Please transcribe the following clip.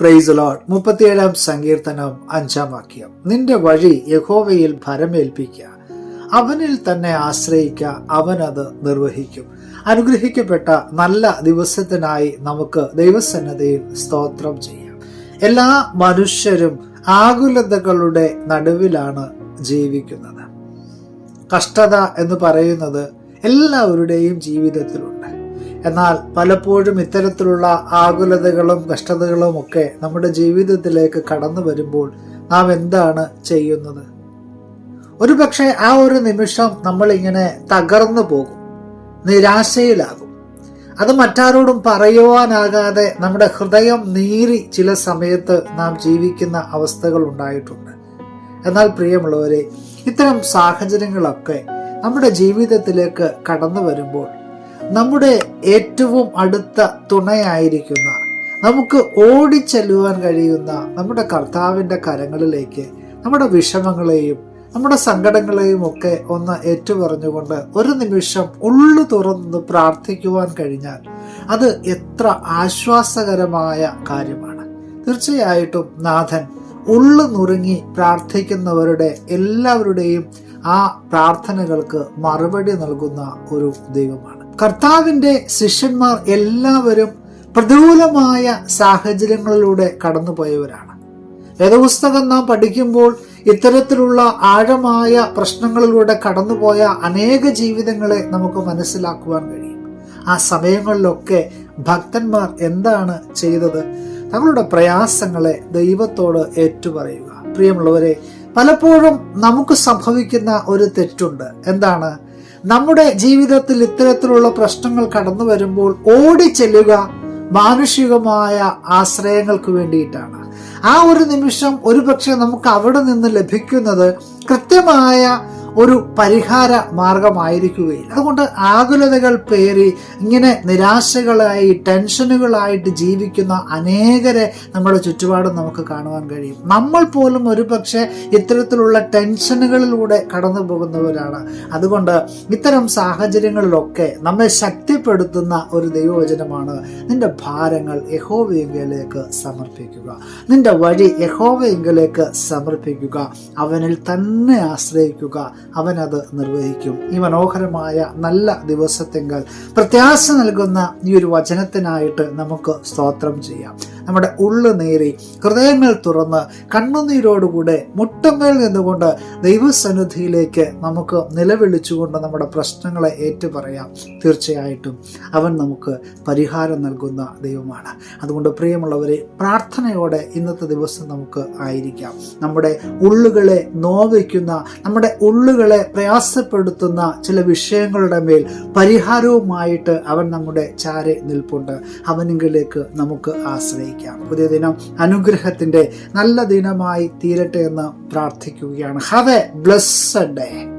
Price load മുപ്പത്തിയേഴാം സങ്കീർത്തനം അഞ്ചാം വാക്യം. നിന്റെ വഴി യഹോവയിൽ ഭരമേൽപ്പിക്കുക അവനിൽ തന്നെ ആശ്രയിക്കുക അവനത് നിർവഹിക്കും. അനുഗ്രഹിക്കപ്പെട്ട നല്ല ദിവസത്തിനായി നമുക്ക് ദൈവസന്നതയിൽ സ്തോത്രം ചെയ്യാം. എല്ലാ മനുഷ്യരും ആകുലതകളുടെ നടുവിലാണ് ജീവിക്കുന്നത്. കഷ്ടത എന്ന് പറയുന്നത് എല്ലാവരുടെയും ജീവിതത്തിലുണ്ട്. എന്നാൽ പലപ്പോഴും ഇത്തരത്തിലുള്ള ആകുലതകളും കഷ്ടതകളും ഒക്കെ നമ്മുടെ ജീവിതത്തിലേക്ക് കടന്നു വരുമ്പോൾ നാം എന്താണ് ചെയ്യുന്നത്? ഒരുപക്ഷെ ആ ഒരു നിമിഷം നമ്മളിങ്ങനെ തകർന്നു പോകും നിരാശയിലാകും. അത് മറ്റാരോടും പറയുവാനാകാതെ നമ്മുടെ ഹൃദയം നീറി ചില സമയത്ത് നാം ജീവിക്കുന്ന അവസ്ഥകൾ ഉണ്ടായിട്ടുണ്ട്. എന്നാൽ പ്രിയമുള്ളവരെ ഇത്തരം സാഹചര്യങ്ങളൊക്കെ നമ്മുടെ ജീവിതത്തിലേക്ക് കടന്നു വരുമ്പോൾ നമ്മുടെ ഏറ്റവും അടുത്ത തുണയായിരിക്കുന്ന നമുക്ക് ഓടിച്ചെല്ലുവാൻ കഴിയുന്ന നമ്മുടെ കർത്താവിന്റെ കരങ്ങളിലേക്ക് നമ്മുടെ വിഷമങ്ങളെയും നമ്മുടെ സങ്കടങ്ങളെയും ഒക്കെ ഒന്ന് ഏറ്റുപറഞ്ഞുകൊണ്ട് ഒരു നിമിഷം ഉള്ളു തുറന്ന് പ്രാർത്ഥിക്കുവാൻ കഴിഞ്ഞാൽ അത് എത്ര ആശ്വാസകരമായ കാര്യമാണ്. തീർച്ചയായിട്ടും നാഥൻ ഉള്ളു നുറുങ്ങി പ്രാർത്ഥിക്കുന്നവരുടെ എല്ലാവരുടെയും ആ പ്രാർത്ഥനകൾക്ക് മറുപടി നൽകുന്ന ഒരു ദൈവമാണ്. കർത്താവിന്റെ ശിഷ്യന്മാർ എല്ലാവരും പ്രതികൂലമായ സാഹചര്യങ്ങളിലൂടെ കടന്നുപോയവരാണ്. വേദപുസ്തകം നാം പഠിക്കുമ്പോൾ ഇത്തരത്തിലുള്ള ആഴമായ പ്രശ്നങ്ങളിലൂടെ കടന്നുപോയ അനേക ജീവിതങ്ങളെ നമുക്ക് മനസ്സിലാക്കുവാൻ കഴിയും. ആ സമയങ്ങളിലൊക്കെ ഭക്തന്മാർ എന്താണ് ചെയ്തത്? തങ്ങളുടെ പ്രയാസങ്ങളെ ദൈവത്തോട് ഏറ്റുപറയുക. പ്രിയമുള്ളവരെ പലപ്പോഴും നമുക്ക് സംഭവിക്കുന്ന ഒരു തെറ്റുണ്ട്. എന്താണ്? നമ്മുടെ ജീവിതത്തിൽ ഇത്തരത്തിലുള്ള പ്രശ്നങ്ങൾ കടന്നു വരുമ്പോൾ ഓടി ചെല്ലുക മാനുഷികമായ ആശ്രയങ്ങൾക്ക് വേണ്ടിയിട്ടാണ്. ആ ഒരു നിമിഷം ഒരുപക്ഷെ നമുക്ക് അവിടെ നിന്ന് ലഭിക്കുന്നത് കൃത്യമായ ഒരു പരിഹാര മാർഗമായിരിക്കുകയില്ല. അതുകൊണ്ട് ആകുലതകൾ പേറി ഇങ്ങനെ നിരാശകളായി ടെൻഷനുകളായിട്ട് ജീവിക്കുന്ന അനേകരെ നമ്മുടെ ചുറ്റുപാടും നമുക്ക് കാണുവാൻ കഴിയും. നമ്മൾ പോലും ഒരുപക്ഷെ ഇത്തരത്തിലുള്ള ടെൻഷനുകളിലൂടെ കടന്നു പോകുന്നവരാണ്. അതുകൊണ്ട് ഇത്തരം സാഹചര്യങ്ങളിലൊക്കെ നമ്മെ ശക്തിപ്പെടുത്തുന്ന ഒരു ദൈവവചനമാണ് നിന്റെ ഭാരങ്ങൾ യഹോവയെങ്കിലേക്ക് സമർപ്പിക്കുക. നിന്റെ വഴി യഹോവയെങ്കിലേക്ക് സമർപ്പിക്കുക. അവനിൽ തന്നെ ആശ്രയിക്കുക. അവനത് നിർവഹിക്കും. ഈ മനോഹരമായ നല്ല ദിവസത്തെങ്കിൽ പ്രത്യാശ നൽകുന്ന ഈ ഒരു വചനത്തിനായിട്ട് നമുക്ക് സ്തോത്രം ചെയ്യാം. നമ്മുടെ ഉള്ളു നേരി ഹൃദയങ്ങൾ തുറന്ന് കണ്ണുനീരോടുകൂടെ മുട്ടമേൽ നിന്നുകൊണ്ട് ദൈവസന്നിധിയിലേക്ക് നമുക്ക് നിലവിളിച്ചുകൊണ്ട് നമ്മുടെ പ്രശ്നങ്ങളെ ഏറ്റുപറയാം. തീർച്ചയായിട്ടും അവൻ നമുക്ക് പരിഹാരം നൽകുന്ന ദൈവമാണ്. അതുകൊണ്ട് പ്രിയമുള്ളവരെ പ്രാർത്ഥനയോടെ ഇന്നത്തെ ദിവസം നമുക്ക് ആയിരിക്കാം. നമ്മുടെ ഉള്ളുകളെ നോവിക്കുന്ന നമ്മുടെ ഉള്ളുകളെ പ്രയാസപ്പെടുത്തുന്ന ചില വിഷയങ്ങളുടെ മേൽ പരിഹാരവുമായിട്ട് അവൻ നമ്മുടെ ചാരെ നിൽപ്പുണ്ട്. അവനെങ്കിലേക്ക് നമുക്ക് ആശ്രയിക്കാം. പുതിയ ദിനം അനുഗ്രഹത്തിന്റെ നല്ല ദിനമായി തീരട്ടെ എന്ന് പ്രാർത്ഥിക്കുകയാണ്. Have A blessed day